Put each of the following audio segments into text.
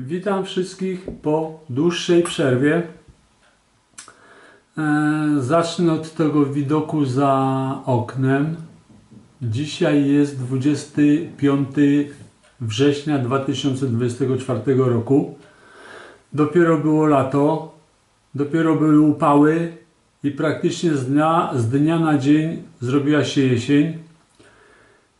Witam wszystkich po dłuższej przerwie. E, zacznę od tego widoku za oknem. Dzisiaj jest 25 września 2024 roku. Dopiero było lato, dopiero były upały i praktycznie z dnia, z dnia na dzień zrobiła się jesień.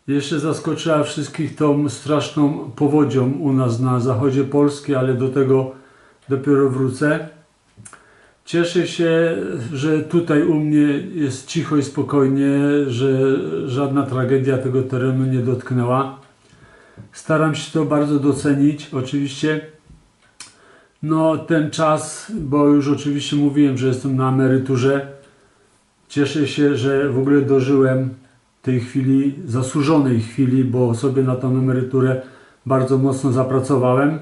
Jeszcze zaskoczyła wszystkich tą straszną powodzią u nas na zachodzie Polski, ale do tego dopiero wrócę. Cieszę się, że tutaj u mnie jest cicho i spokojnie, że żadna tragedia tego terenu nie dotknęła. Staram się to bardzo docenić, oczywiście. No, ten czas, bo już oczywiście mówiłem, że jestem na emeryturze. Cieszę się, że w ogóle dożyłem tej chwili, zasłużonej chwili, bo sobie na tą emeryturę bardzo mocno zapracowałem.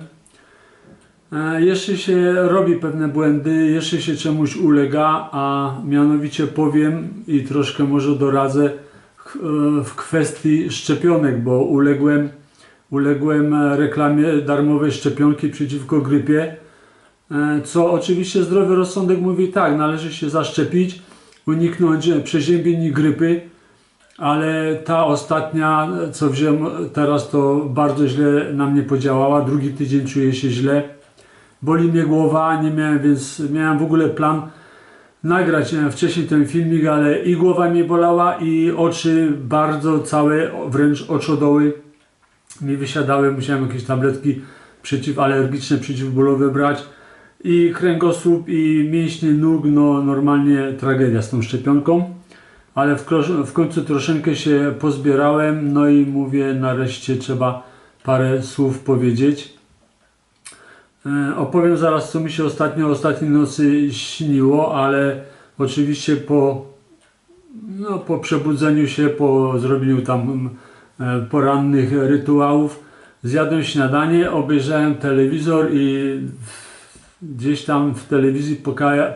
E, Jeszcze się robi pewne błędy, jeszcze się czemuś ulega, a mianowicie powiem i troszkę może doradzę ch- e, w kwestii szczepionek, bo uległem, uległem reklamie darmowej szczepionki przeciwko grypie, e, co oczywiście zdrowy rozsądek mówi tak, należy się zaszczepić, uniknąć przeziębień i grypy, ale ta ostatnia, co wziąłem teraz, to bardzo źle na mnie podziałała. Drugi tydzień czuję się źle. Boli mnie głowa, nie miałem, więc miałem w ogóle plan nagrać wcześniej ten filmik, ale i głowa mnie bolała, i oczy bardzo całe, wręcz oczodoły mi wysiadały. Musiałem jakieś tabletki przeciwalergiczne, przeciwbólowe brać. I kręgosłup, i mięśnie nóg, no normalnie tragedia z tą szczepionką ale w, w końcu troszeczkę się pozbierałem, no i mówię, nareszcie trzeba parę słów powiedzieć. E, opowiem zaraz, co mi się ostatnio, ostatniej nocy śniło, ale oczywiście po, no, po przebudzeniu się, po zrobieniu tam mm, e, porannych rytuałów, zjadłem śniadanie, obejrzałem telewizor i gdzieś tam w telewizji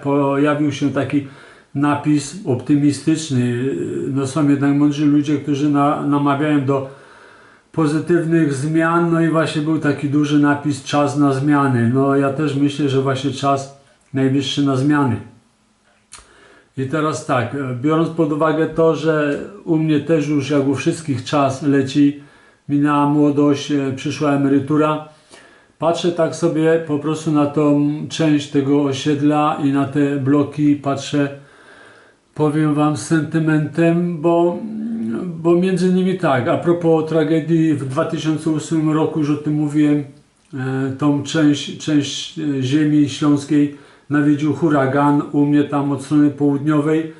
pojawił się taki napis optymistyczny. No są jednak mądrzy ludzie, którzy na, namawiają do pozytywnych zmian, no i właśnie był taki duży napis czas na zmiany. No ja też myślę, że właśnie czas najwyższy na zmiany. I teraz tak, biorąc pod uwagę to, że u mnie też już jak u wszystkich czas leci, minęła młodość, e, przyszła emerytura, patrzę tak sobie po prostu na tą część tego osiedla i na te bloki, patrzę powiem Wam sentymentem, bo, bo między innymi tak, a propos tragedii w 2008 roku, już o tym mówiłem, e, tą część, część e, ziemi śląskiej nawiedził huragan, u mnie tam od strony południowej,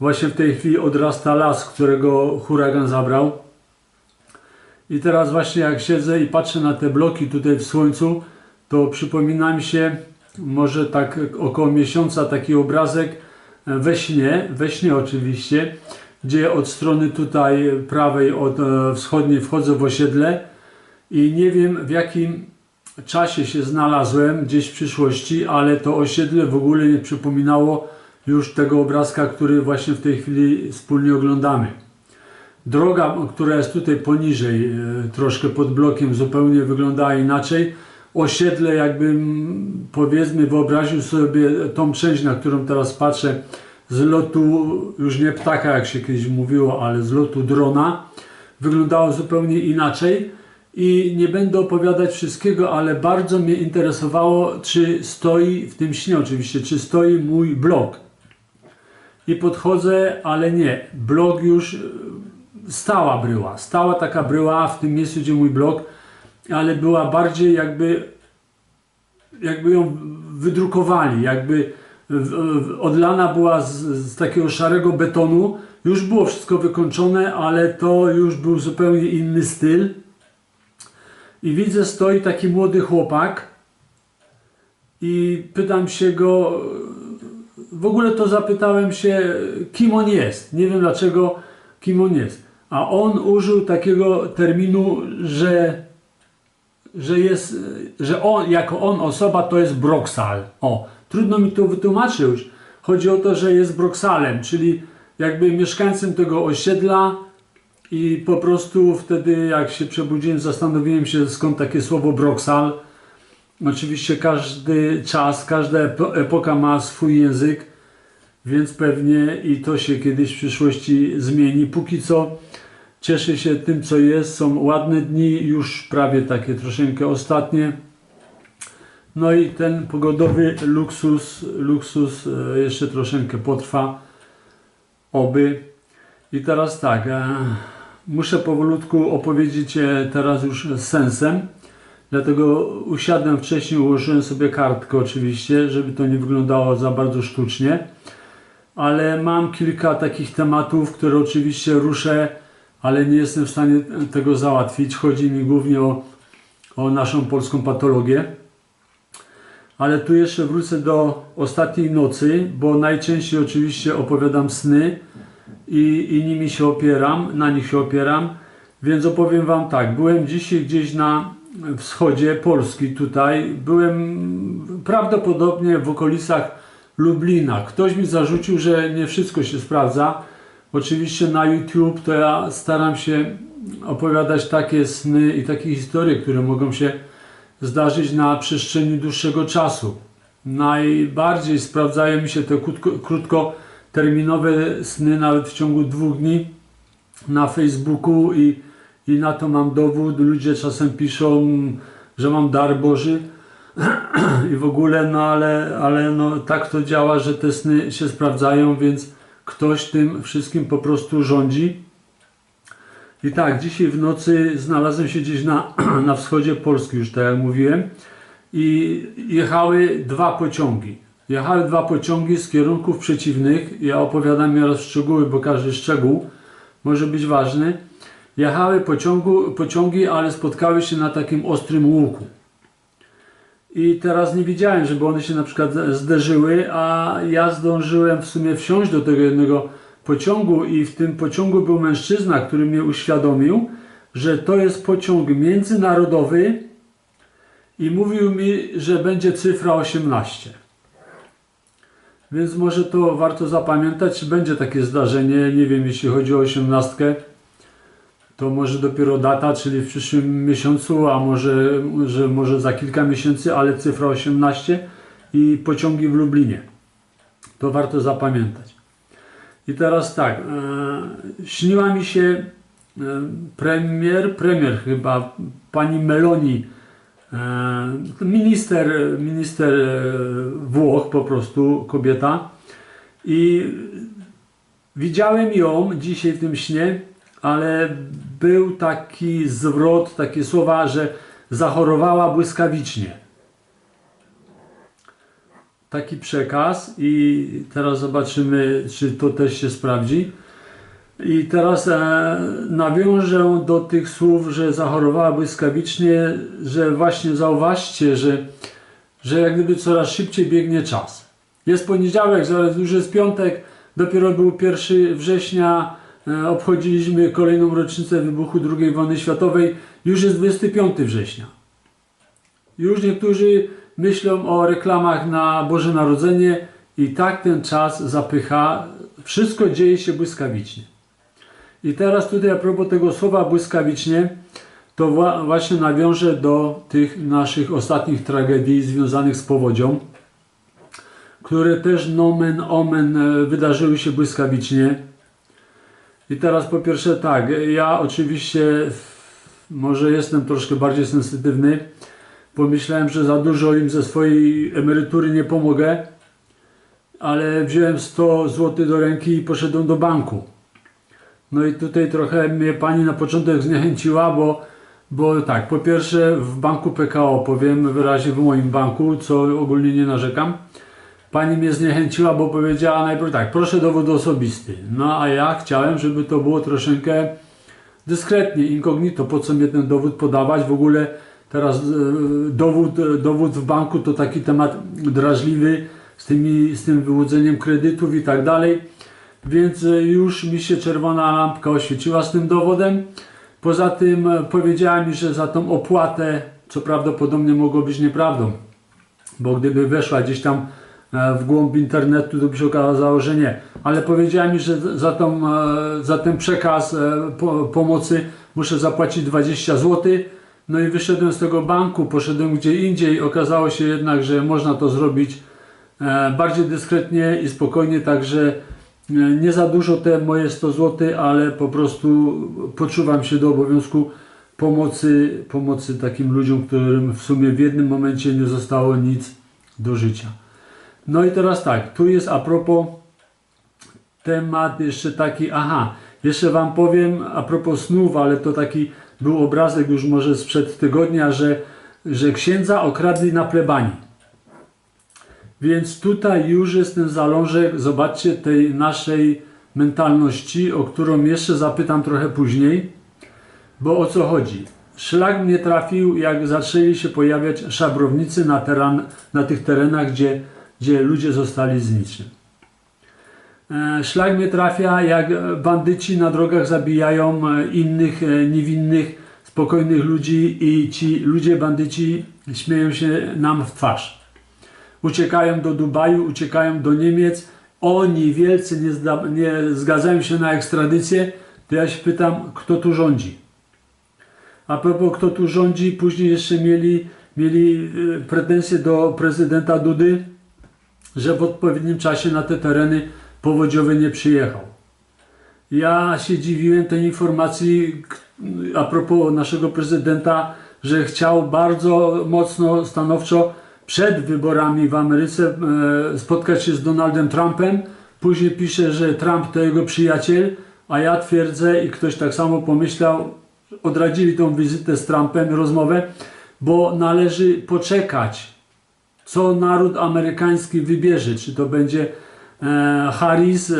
właśnie w tej chwili odrasta las, którego huragan zabrał. I teraz właśnie jak siedzę i patrzę na te bloki tutaj w słońcu, to przypomina mi się może tak około miesiąca taki obrazek, we śnie, we śnie oczywiście, gdzie od strony tutaj prawej, od e, wschodniej wchodzę w osiedle i nie wiem w jakim czasie się znalazłem, gdzieś w przyszłości, ale to osiedle w ogóle nie przypominało już tego obrazka, który właśnie w tej chwili wspólnie oglądamy. Droga, która jest tutaj poniżej, e, troszkę pod blokiem, zupełnie wyglądała inaczej. Osiedle, jakbym powiedzmy, wyobraził sobie tą część, na którą teraz patrzę, z lotu, już nie ptaka, jak się kiedyś mówiło, ale z lotu drona, wyglądało zupełnie inaczej. I nie będę opowiadać wszystkiego, ale bardzo mnie interesowało, czy stoi w tym śnie, oczywiście, czy stoi mój blog. I podchodzę, ale nie. Blog już stała bryła. Stała taka bryła w tym miejscu, gdzie mój blog, ale była bardziej jakby, jakby ją wydrukowali, jakby odlana była z, z takiego szarego betonu. Już było wszystko wykończone, ale to już był zupełnie inny styl. I widzę, stoi taki młody chłopak i pytam się go, w ogóle to zapytałem się, kim on jest. Nie wiem dlaczego, kim on jest. A on użył takiego terminu, że, że jest, że on, jako on osoba to jest Broxal. O, trudno mi to wytłumaczyć. Chodzi o to, że jest Broxalem, czyli jakby mieszkańcem tego osiedla i po prostu wtedy jak się przebudziłem, zastanowiłem się skąd takie słowo Broxal Oczywiście każdy czas, każda epo- epoka ma swój język, więc pewnie i to się kiedyś w przyszłości zmieni. Póki co cieszę się tym, co jest. Są ładne dni, już prawie takie troszeczkę ostatnie. No i ten pogodowy luksus, luksus e, jeszcze troszeczkę potrwa. Oby. I teraz tak, e, muszę powolutku opowiedzieć e, teraz już sensem. Dlatego usiadłem wcześniej, ułożyłem sobie kartkę oczywiście, żeby to nie wyglądało za bardzo sztucznie. Ale mam kilka takich tematów, które oczywiście ruszę, ale nie jestem w stanie tego załatwić. Chodzi mi głównie o, o naszą polską patologię. Ale tu jeszcze wrócę do ostatniej nocy, bo najczęściej oczywiście opowiadam sny i, i nimi się opieram, na nich się opieram. Więc opowiem Wam tak, byłem dzisiaj gdzieś na wschodzie Polski tutaj, byłem prawdopodobnie w okolicach Lublina. Ktoś mi zarzucił, że nie wszystko się sprawdza. Oczywiście na YouTube to ja staram się opowiadać takie sny i takie historie, które mogą się zdarzyć na przestrzeni dłuższego czasu. Najbardziej sprawdzają mi się te krótko, krótkoterminowe sny, nawet w ciągu dwóch dni na Facebooku i, i na to mam dowód. Ludzie czasem piszą, że mam dar Boży i w ogóle, no ale, ale no, tak to działa, że te sny się sprawdzają, więc ktoś tym wszystkim po prostu rządzi. I tak, dzisiaj w nocy znalazłem się gdzieś na, na wschodzie Polski, już tak jak mówiłem, i jechały dwa pociągi. Jechały dwa pociągi z kierunków przeciwnych. Ja opowiadam teraz szczegóły, bo każdy szczegół może być ważny. Jechały pociągu, pociągi, ale spotkały się na takim ostrym łuku. I teraz nie widziałem, żeby one się na przykład zderzyły, a ja zdążyłem w sumie wsiąść do tego jednego pociągu i w tym pociągu był mężczyzna, który mnie uświadomił, że to jest pociąg międzynarodowy i mówił mi, że będzie cyfra 18. Więc może to warto zapamiętać, będzie takie zdarzenie, nie wiem, jeśli chodzi o 18, to może dopiero data, czyli w przyszłym miesiącu, a może, że może za kilka miesięcy, ale cyfra 18 i pociągi w Lublinie. To warto zapamiętać. I teraz tak, e, śniła mi się e, premier, premier chyba, pani Meloni, e, minister, minister e, Włoch po prostu, kobieta. I widziałem ją dzisiaj w tym śnie, ale był taki zwrot, takie słowa, że zachorowała błyskawicznie. Taki przekaz i teraz zobaczymy, czy to też się sprawdzi. I teraz e, nawiążę do tych słów, że zachorowała błyskawicznie, że właśnie zauważcie, że, że jak gdyby coraz szybciej biegnie czas. Jest poniedziałek, zaraz już jest piątek, dopiero był 1 września, obchodziliśmy kolejną rocznicę wybuchu II wojny światowej, już jest 25 września. Już niektórzy myślą o reklamach na Boże Narodzenie i tak ten czas zapycha. Wszystko dzieje się błyskawicznie. I teraz tutaj a propos tego słowa błyskawicznie, to wła- właśnie nawiążę do tych naszych ostatnich tragedii związanych z powodzią, które też nomen omen e, wydarzyły się błyskawicznie. I teraz po pierwsze tak, ja oczywiście może jestem troszkę bardziej sensytywny, Pomyślałem, że za dużo im ze swojej emerytury nie pomogę, ale wziąłem 100 zł do ręki i poszedłem do banku. No i tutaj trochę mnie pani na początek zniechęciła, bo, bo tak, po pierwsze w banku PKO, powiem wyraźnie w moim banku, co ogólnie nie narzekam, pani mnie zniechęciła, bo powiedziała najpierw tak, proszę dowód osobisty. No a ja chciałem, żeby to było troszeczkę dyskretnie, incognito, po co mnie ten dowód podawać, w ogóle Teraz e, dowód, e, dowód w banku to taki temat drażliwy z, tymi, z tym wyłudzeniem kredytów i tak dalej. Więc e, już mi się czerwona lampka oświeciła z tym dowodem. Poza tym powiedziała mi, że za tą opłatę, co prawdopodobnie mogło być nieprawdą, bo gdyby weszła gdzieś tam w głąb internetu, to by się okazało, że nie. Ale powiedziała mi, że za, tą, e, za ten przekaz e, po, pomocy muszę zapłacić 20 zł No i wyszedłem z tego banku, poszedłem gdzie indziej. Okazało się jednak, że można to zrobić e, bardziej dyskretnie i spokojnie, także e, nie za dużo te moje 100 zł, ale po prostu poczuwam się do obowiązku pomocy, pomocy takim ludziom, którym w sumie w jednym momencie nie zostało nic do życia. No i teraz tak, tu jest a propos temat jeszcze taki, aha, jeszcze Wam powiem a propos snów, ale to taki był obrazek już może sprzed tygodnia, że, że księdza okradli na plebanii. Więc tutaj już jest ten zalążek, zobaczcie, tej naszej mentalności, o którą jeszcze zapytam trochę później, bo o co chodzi? Szlak mnie trafił, jak zaczęli się pojawiać szabrownicy na, teren, na tych terenach, gdzie, gdzie ludzie zostali z niczym. E, Szlak mnie trafia, jak bandyci na drogach zabijają e, innych e, niewinnych, spokojnych ludzi i ci ludzie, bandyci śmieją się nam w twarz. Uciekają do Dubaju, uciekają do Niemiec. Oni wielcy nie, nie zgadzają się na ekstradycję. To ja się pytam, kto tu rządzi? A propos, kto tu rządzi, później jeszcze mieli, mieli pretensje do prezydenta Dudy, że w odpowiednim czasie na te tereny powodziowy nie przyjechał. Ja się dziwiłem tej informacji a propos naszego prezydenta, że chciał bardzo mocno, stanowczo przed wyborami w Ameryce e, spotkać się z Donaldem Trumpem. Później pisze, że Trump to jego przyjaciel, a ja twierdzę i ktoś tak samo pomyślał, odradzili tą wizytę z Trumpem, rozmowę, bo należy poczekać, co naród amerykański wybierze, czy to będzie E, Harris, e,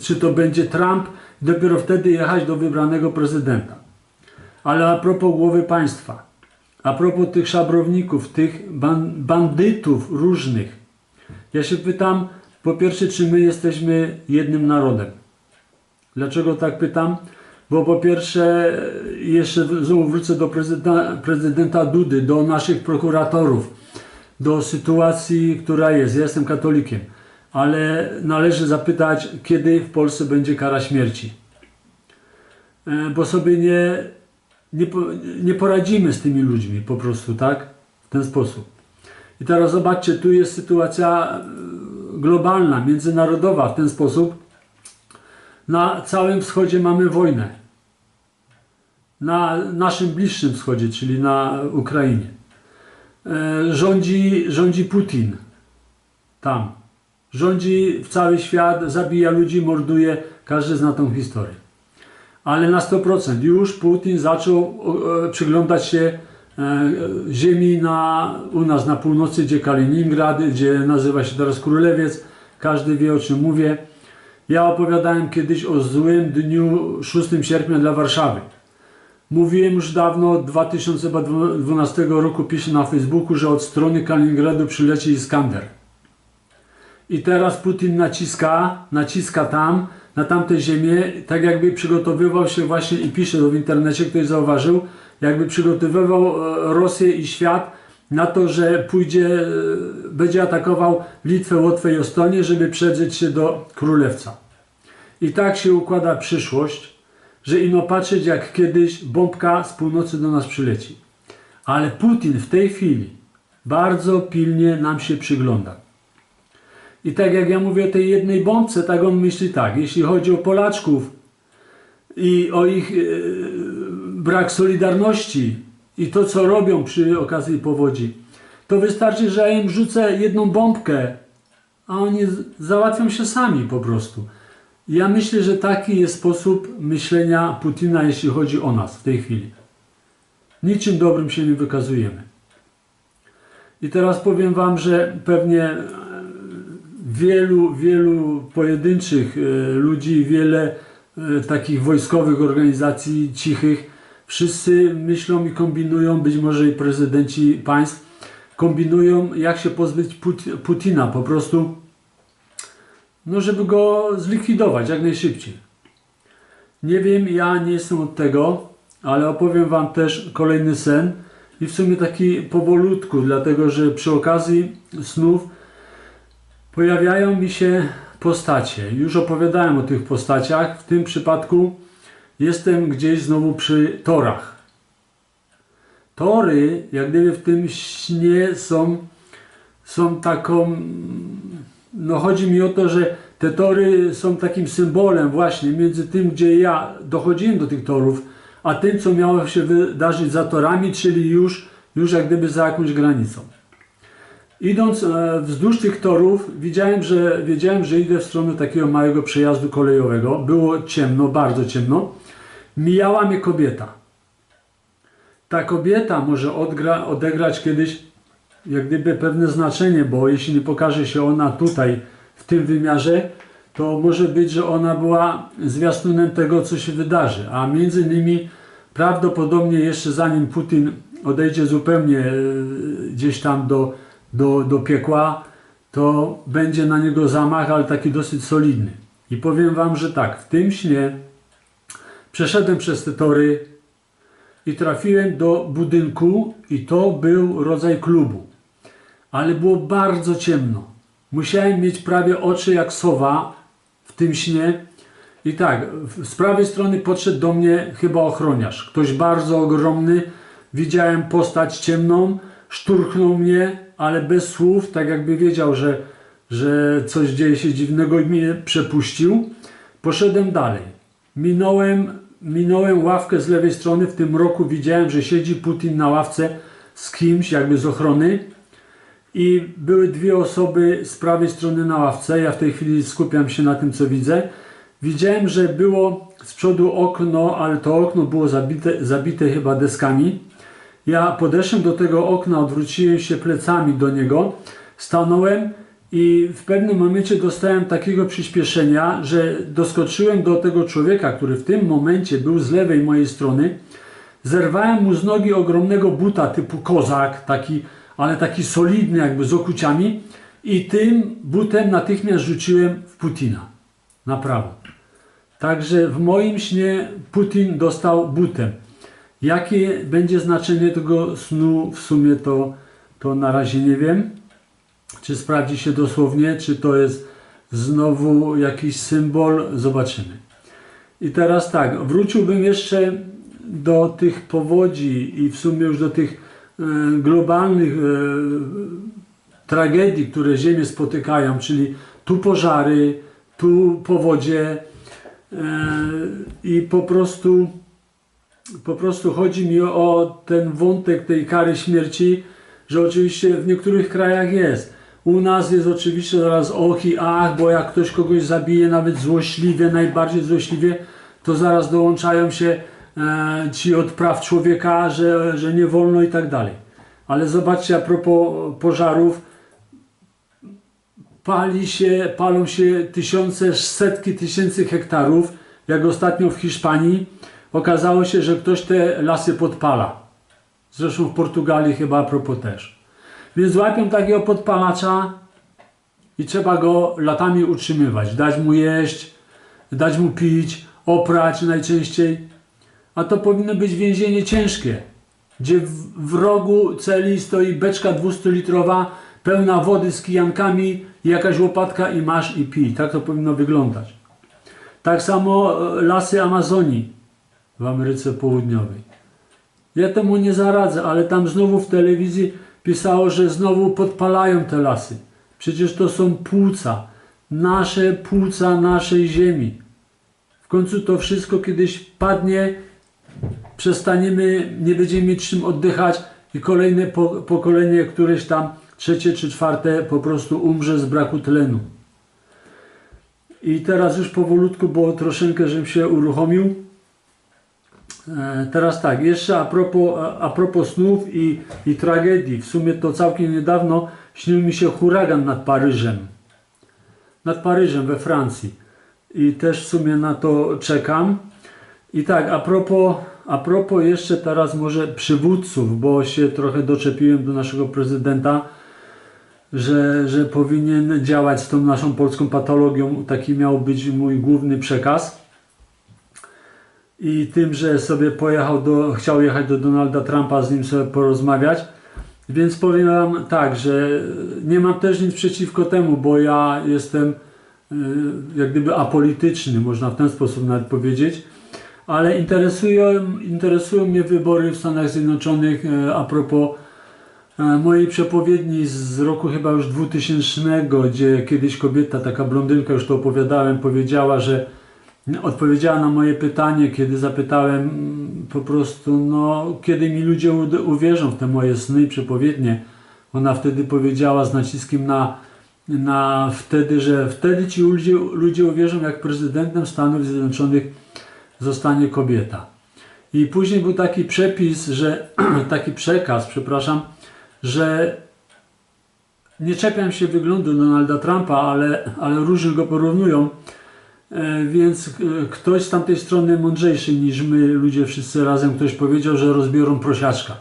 czy to będzie Trump, dopiero wtedy jechać do wybranego prezydenta. Ale a propos głowy państwa, a propos tych szabrowników, tych bandytów różnych, ja się pytam, po pierwsze, czy my jesteśmy jednym narodem? Dlaczego tak pytam? Bo po pierwsze, jeszcze znowu wrócę do prezydenta, prezydenta Dudy, do naszych prokuratorów, do sytuacji, która jest. Ja jestem katolikiem ale należy zapytać, kiedy w Polsce będzie kara śmierci. E, bo sobie nie, nie, nie poradzimy z tymi ludźmi po prostu, tak? W ten sposób. I teraz zobaczcie, tu jest sytuacja e, globalna, międzynarodowa w ten sposób. Na całym wschodzie mamy wojnę. Na naszym bliższym wschodzie, czyli na Ukrainie. E, rządzi, rządzi Putin tam rządzi w cały świat, zabija ludzi, morduje, każdy zna tą historię. Ale na 100% już Putin zaczął e, przyglądać się e, ziemi na, u nas na północy, gdzie Kaliningrad, gdzie nazywa się teraz Królewiec. Każdy wie o czym mówię. Ja opowiadałem kiedyś o złym dniu 6 sierpnia dla Warszawy. Mówiłem już dawno, 2012 roku piszę na Facebooku, że od strony Kaliningradu przyleci Iskander. I teraz Putin naciska, naciska tam, na tamte ziemię, tak jakby przygotowywał się właśnie i pisze to w internecie, ktoś zauważył, jakby przygotowywał e, Rosję i świat na to, że pójdzie, e, będzie atakował Litwę, Łotwę i Estonię, żeby przedrzeć się do Królewca. I tak się układa przyszłość, że ino patrzeć jak kiedyś bombka z północy do nas przyleci. Ale Putin w tej chwili bardzo pilnie nam się przygląda. I tak jak ja mówię o tej jednej bombce, tak on myśli tak, jeśli chodzi o Polaczków i o ich e, brak solidarności i to, co robią przy okazji powodzi, to wystarczy, że ja im rzucę jedną bombkę, a oni załatwią się sami po prostu. Ja myślę, że taki jest sposób myślenia Putina, jeśli chodzi o nas w tej chwili. Niczym dobrym się nie wykazujemy. I teraz powiem Wam, że pewnie wielu, wielu pojedynczych e, ludzi, wiele e, takich wojskowych organizacji cichych. Wszyscy myślą i kombinują, być może i prezydenci państw, kombinują, jak się pozbyć Putina po prostu, no żeby go zlikwidować jak najszybciej. Nie wiem, ja nie jestem od tego, ale opowiem Wam też kolejny sen i w sumie taki powolutku, dlatego że przy okazji snów pojawiają mi się postacie. Już opowiadałem o tych postaciach. W tym przypadku jestem gdzieś znowu przy torach. tory, jak gdyby w tym śnie są, są taką, no chodzi mi o to, że te tory są takim symbolem właśnie między tym, gdzie ja dochodziłem do tych torów, a tym, co miało się wydarzyć za torami, czyli już, już jak gdyby za jakąś granicą. Idąc e, wzdłuż tych torów, widziałem że, wiedziałem, że idę w stronę takiego małego przejazdu kolejowego. Było ciemno, bardzo ciemno. Mijała mnie kobieta. Ta kobieta może odgra, odegrać kiedyś jak gdyby pewne znaczenie, bo jeśli nie pokaże się ona tutaj, w tym wymiarze, to może być, że ona była zwiastunem tego, co się wydarzy. A między innymi prawdopodobnie jeszcze zanim Putin odejdzie zupełnie e, gdzieś tam do, do, do piekła, to będzie na niego zamach, ale taki dosyć solidny. I powiem Wam, że tak, w tym śnie przeszedłem przez te tory i trafiłem do budynku i to był rodzaj klubu. Ale było bardzo ciemno. Musiałem mieć prawie oczy jak sowa w tym śnie. I tak, z prawej strony podszedł do mnie chyba ochroniarz. Ktoś bardzo ogromny. Widziałem postać ciemną, szturchnął mnie, ale bez słów, tak jakby wiedział, że, że coś dzieje się dziwnego i mnie przepuścił. Poszedłem dalej. Minąłem, minąłem ławkę z lewej strony. W tym roku widziałem, że siedzi Putin na ławce z kimś, jakby z ochrony. I były dwie osoby z prawej strony na ławce. Ja w tej chwili skupiam się na tym, co widzę. Widziałem, że było z przodu okno, ale to okno było zabite, zabite chyba deskami. Ja podeszłem do tego okna, odwróciłem się plecami do niego, stanąłem i w pewnym momencie dostałem takiego przyspieszenia, że doskoczyłem do tego człowieka, który w tym momencie był z lewej mojej strony. Zerwałem mu z nogi ogromnego buta typu kozak, taki, ale taki solidny, jakby z okuciami, i tym butem natychmiast rzuciłem w Putina na prawo. Także w moim śnie Putin dostał butem. Jakie będzie znaczenie tego snu, w sumie to, to na razie nie wiem. Czy sprawdzi się dosłownie, czy to jest znowu jakiś symbol, zobaczymy. I teraz tak, wróciłbym jeszcze do tych powodzi i w sumie już do tych globalnych e, tragedii, które Ziemię spotykają, czyli tu pożary, tu powodzie e, i po prostu po prostu chodzi mi o ten wątek tej kary śmierci, że oczywiście w niektórych krajach jest. U nas jest oczywiście zaraz och i ach, bo jak ktoś kogoś zabije, nawet złośliwie, najbardziej złośliwie, to zaraz dołączają się ci od praw człowieka, że, że nie wolno i tak dalej. Ale zobaczcie, a propos pożarów, pali się, palą się tysiące, setki tysięcy hektarów, jak ostatnio w Hiszpanii. Okazało się, że ktoś te lasy podpala. Zresztą w Portugalii chyba a propos też. Więc łapią takiego podpalacza i trzeba go latami utrzymywać. Dać mu jeść, dać mu pić, oprać najczęściej. A to powinno być więzienie ciężkie, gdzie w, w rogu celi stoi beczka 200-litrowa, pełna wody z kijankami jakaś łopatka i masz i pij. Tak to powinno wyglądać. Tak samo e, lasy Amazonii w Ameryce Południowej. Ja temu nie zaradzę, ale tam znowu w telewizji pisało, że znowu podpalają te lasy. Przecież to są płuca, nasze płuca naszej ziemi. W końcu to wszystko kiedyś padnie, przestaniemy, nie będziemy mieć czym oddychać i kolejne pokolenie, któreś tam trzecie czy czwarte po prostu umrze z braku tlenu. I teraz już powolutku, bo troszeczkę, żebym się uruchomił. E, teraz tak, jeszcze a propos, a propos snów i, i tragedii. W sumie to całkiem niedawno śnił mi się huragan nad Paryżem. Nad Paryżem we Francji. I też w sumie na to czekam. I tak, a propos, a propos jeszcze teraz może przywódców, bo się trochę doczepiłem do naszego prezydenta, że, że powinien działać z tą naszą polską patologią. Taki miał być mój główny przekaz i tym, że sobie pojechał do, chciał jechać do Donalda Trumpa, z nim sobie porozmawiać. Więc powiem Wam tak, że nie mam też nic przeciwko temu, bo ja jestem y, jak gdyby apolityczny, można w ten sposób nawet powiedzieć. Ale interesują, interesują mnie wybory w Stanach Zjednoczonych e, a propos e, mojej przepowiedni z roku chyba już 2000, gdzie kiedyś kobieta, taka blondynka, już to opowiadałem, powiedziała, że odpowiedziała na moje pytanie, kiedy zapytałem mm, po prostu, no, kiedy mi ludzie ud- uwierzą w te moje sny i przepowiednie. Ona wtedy powiedziała z naciskiem na, na wtedy, że wtedy ci ludzie, ludzie uwierzą, jak prezydentem Stanów Zjednoczonych zostanie kobieta. I później był taki przepis, że taki przekaz, przepraszam, że nie czepiam się wyglądu Donalda Trumpa, ale, ale różnie go porównują. E, Więc e, ktoś z tamtej strony mądrzejszy niż my, ludzie wszyscy razem, ktoś powiedział, że rozbiorą prosiaczka.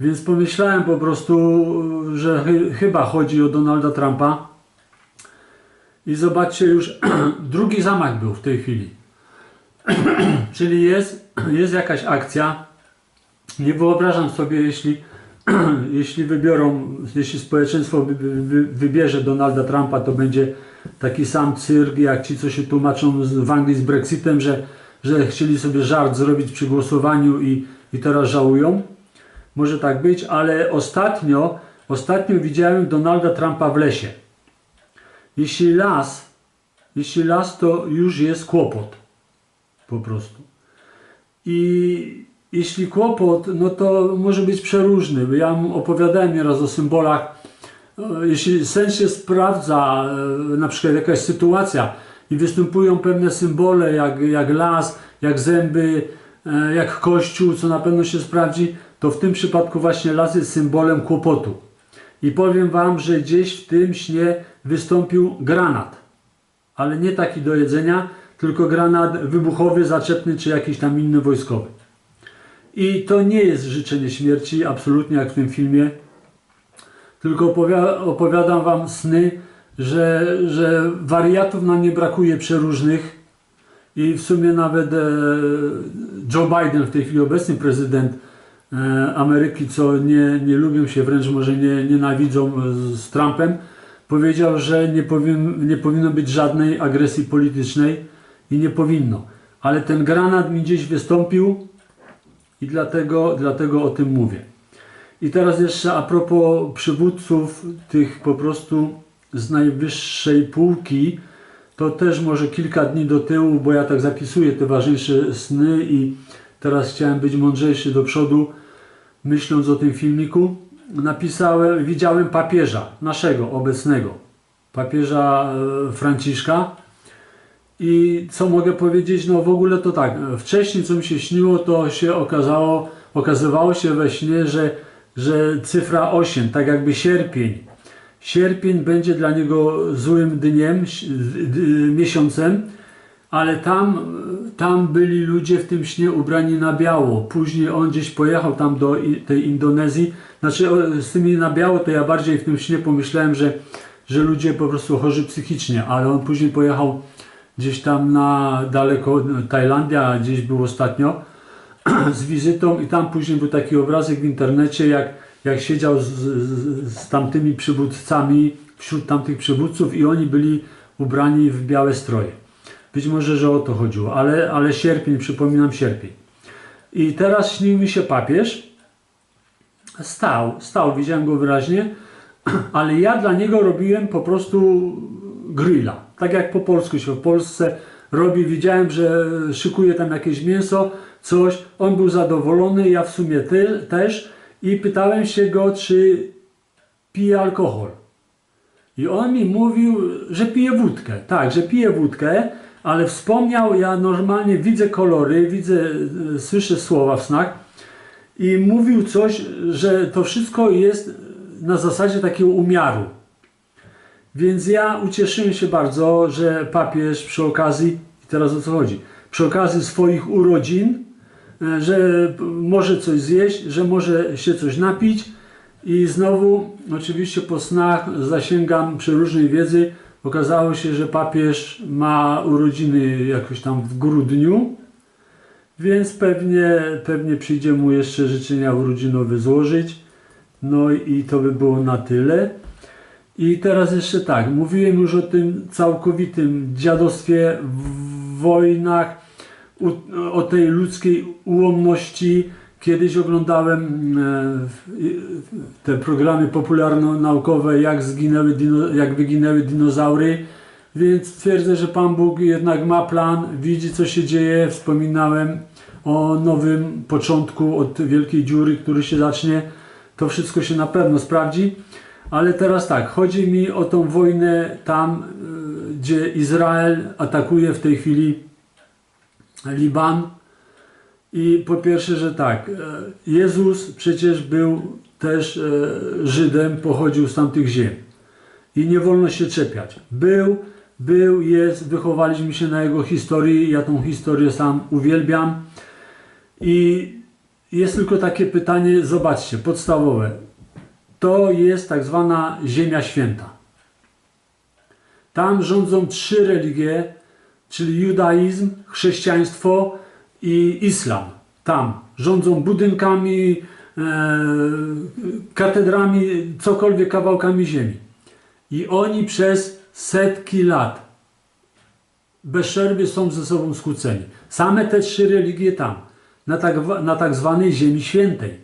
Więc pomyślałem po prostu, że chy- chyba chodzi o Donalda Trumpa. I zobaczcie, już drugi zamach był w tej chwili. Czyli jest, jest jakaś akcja. Nie wyobrażam sobie, jeśli, jeśli wybiorą, jeśli społeczeństwo wy, wy, wybierze Donalda Trumpa, to będzie taki sam cyrk, jak ci, co się tłumaczą z, w Anglii z Brexitem, że, że chcieli sobie żart zrobić przy głosowaniu i, i teraz żałują. Może tak być, ale ostatnio, ostatnio widziałem Donalda Trumpa w lesie. Jeśli las, jeśli las, to już jest kłopot. Po prostu. I jeśli kłopot, no to może być przeróżny. Ja opowiadałem nieraz o symbolach. E, Jeśli sens się sprawdza, e, na przykład jakaś sytuacja i występują pewne symbole jak, jak las, jak zęby, e, jak kościół, co na pewno się sprawdzi, to w tym przypadku właśnie las jest symbolem kłopotu. I powiem Wam, że gdzieś w tym śnie wystąpił granat. Ale nie taki do jedzenia, tylko granat wybuchowy, zaczepny czy jakiś tam inny wojskowy. I to nie jest życzenie śmierci, absolutnie jak w tym filmie. Tylko opowia- opowiadam Wam sny, że, że wariatów nam nie brakuje przeróżnych. I w sumie nawet e, Joe Biden, w tej chwili obecny prezydent e, Ameryki, co nie, nie lubią się, wręcz może nie, nienawidzą z, z Trumpem, powiedział, że nie, powin, nie powinno być żadnej agresji politycznej i nie powinno. Ale ten granat mi gdzieś wystąpił i dlatego, dlatego o tym mówię. I teraz jeszcze a propos przywódców tych po prostu z najwyższej półki, to też może kilka dni do tyłu, bo ja tak zapisuję te ważniejsze sny i teraz chciałem być mądrzejszy do przodu, myśląc o tym filmiku. Napisałem, widziałem papieża, naszego obecnego, papieża e, Franciszka. I co mogę powiedzieć? No w ogóle to tak, wcześniej co mi się śniło, to się okazało, okazywało się we śnie, że, że cyfra 8, tak jakby sierpień. Sierpień będzie dla niego złym dniem, miesiącem, ale tam, tam byli ludzie w tym śnie ubrani na biało. Później on gdzieś pojechał tam do tej Indonezji. Znaczy z tymi na biało to ja bardziej w tym śnie pomyślałem, że, że ludzie po prostu chorzy psychicznie, ale on później pojechał gdzieś tam na daleko Tajlandia, gdzieś był ostatnio z wizytą i tam później był taki obrazek w internecie, jak, jak siedział z, z, z tamtymi przywódcami, wśród tamtych przywódców i oni byli ubrani w białe stroje. Być może, że o to chodziło, ale, ale sierpień, przypominam sierpień. I teraz śnił mi się papież, stał, stał, widziałem go wyraźnie, ale ja dla niego robiłem po prostu grilla. Tak jak po polsku się w Polsce robi. Widziałem, że szykuje tam jakieś mięso, coś. On był zadowolony, ja w sumie ty, też. I pytałem się go, czy pije alkohol. I on mi mówił, że pije wódkę. Tak, że pije wódkę, ale wspomniał, ja normalnie widzę kolory, widzę, e, słyszę słowa w snach i mówił coś, że to wszystko jest na zasadzie takiego umiaru. Więc ja ucieszyłem się bardzo, że papież przy okazji, teraz o co chodzi, przy okazji swoich urodzin, e, że może coś zjeść, że może się coś napić i znowu oczywiście po snach zasięgam przeróżnej wiedzy. Okazało się, że papież ma urodziny jakoś tam w grudniu, więc pewnie, pewnie przyjdzie mu jeszcze życzenia urodzinowe złożyć. No i to by było na tyle. I teraz jeszcze tak, mówiłem już o tym całkowitym dziadostwie, wojnach, o tej ludzkiej ułomności. Kiedyś oglądałem e, te programy popularno-naukowe, jak, zginęły jak wyginęły dinozaury, więc twierdzę, że Pan Bóg jednak ma plan, widzi co się dzieje. Wspominałem o nowym początku od wielkiej dziury, który się zacznie. To wszystko się na pewno sprawdzi. Ale teraz tak, chodzi mi o tą wojnę tam, y, gdzie Izrael atakuje w tej chwili Liban. I po pierwsze, że tak, e, Jezus przecież był też e, Żydem, pochodził z tamtych ziem. I nie wolno się czepiać. Był, był, jest, wychowaliśmy się na jego historii, ja tą historię sam uwielbiam. I jest tylko takie pytanie, zobaczcie, podstawowe. To jest tak zwana Ziemia Święta. Tam rządzą trzy religie, czyli judaizm, chrześcijaństwo i islam. Tam rządzą budynkami, e, katedrami, cokolwiek kawałkami ziemi. I oni przez setki lat bez przerwy są ze sobą skłóceni. Same te trzy religie tam, na tak, na tak zwanej Ziemi Świętej.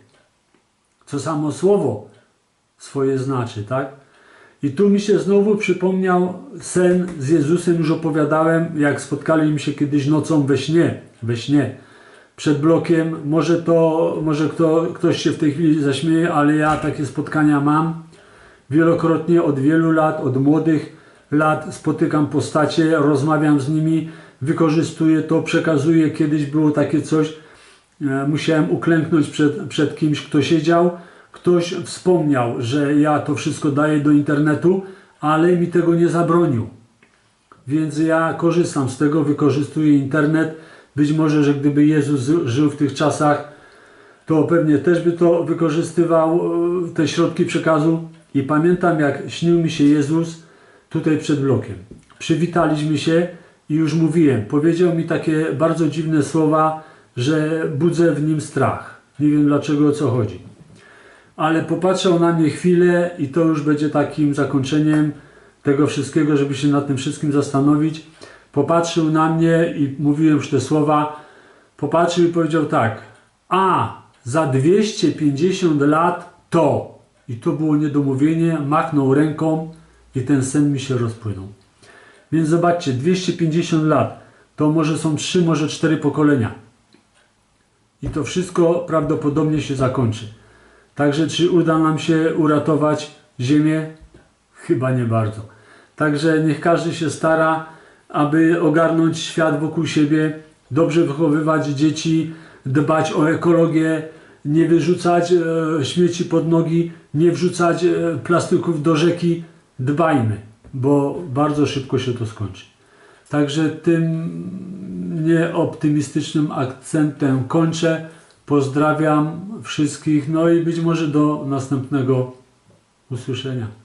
Co samo słowo swoje znaczy, tak? I tu mi się znowu przypomniał sen z Jezusem, już opowiadałem, jak spotkaliśmy się kiedyś nocą we śnie, we śnie, przed blokiem. Może to, może kto, ktoś się w tej chwili zaśmieje, ale ja takie spotkania mam wielokrotnie od wielu lat, od młodych lat spotykam postacie, rozmawiam z nimi, wykorzystuję to, przekazuję. Kiedyś było takie coś, e, musiałem uklęknąć przed, przed kimś, kto siedział. Ktoś wspomniał, że ja to wszystko daję do internetu, ale mi tego nie zabronił. Więc ja korzystam z tego, wykorzystuję internet. Być może, że gdyby Jezus żył w tych czasach, to pewnie też by to wykorzystywał, e, te środki przekazu. I pamiętam, jak śnił mi się Jezus tutaj przed blokiem. Przywitaliśmy się i już mówiłem. Powiedział mi takie bardzo dziwne słowa, że budzę w nim strach. Nie wiem dlaczego, o co chodzi. Ale popatrzał na mnie chwilę i to już będzie takim zakończeniem tego wszystkiego, żeby się nad tym wszystkim zastanowić. Popatrzył na mnie i mówiłem już te słowa. Popatrzył i powiedział tak. A, za 250 lat to. I to było niedomówienie. Machnął ręką i ten sen mi się rozpłynął. Więc zobaczcie, 250 lat to może są 3, może 4 pokolenia. I to wszystko prawdopodobnie się zakończy. Także czy uda nam się uratować Ziemię? Chyba nie bardzo. Także niech każdy się stara, aby ogarnąć świat wokół siebie, dobrze wychowywać dzieci, dbać o ekologię, nie wyrzucać e, śmieci pod nogi, nie wrzucać e, plastyków do rzeki. Dbajmy, bo bardzo szybko się to skończy. Także tym nieoptymistycznym akcentem kończę. Pozdrawiam wszystkich, no i być może do następnego usłyszenia.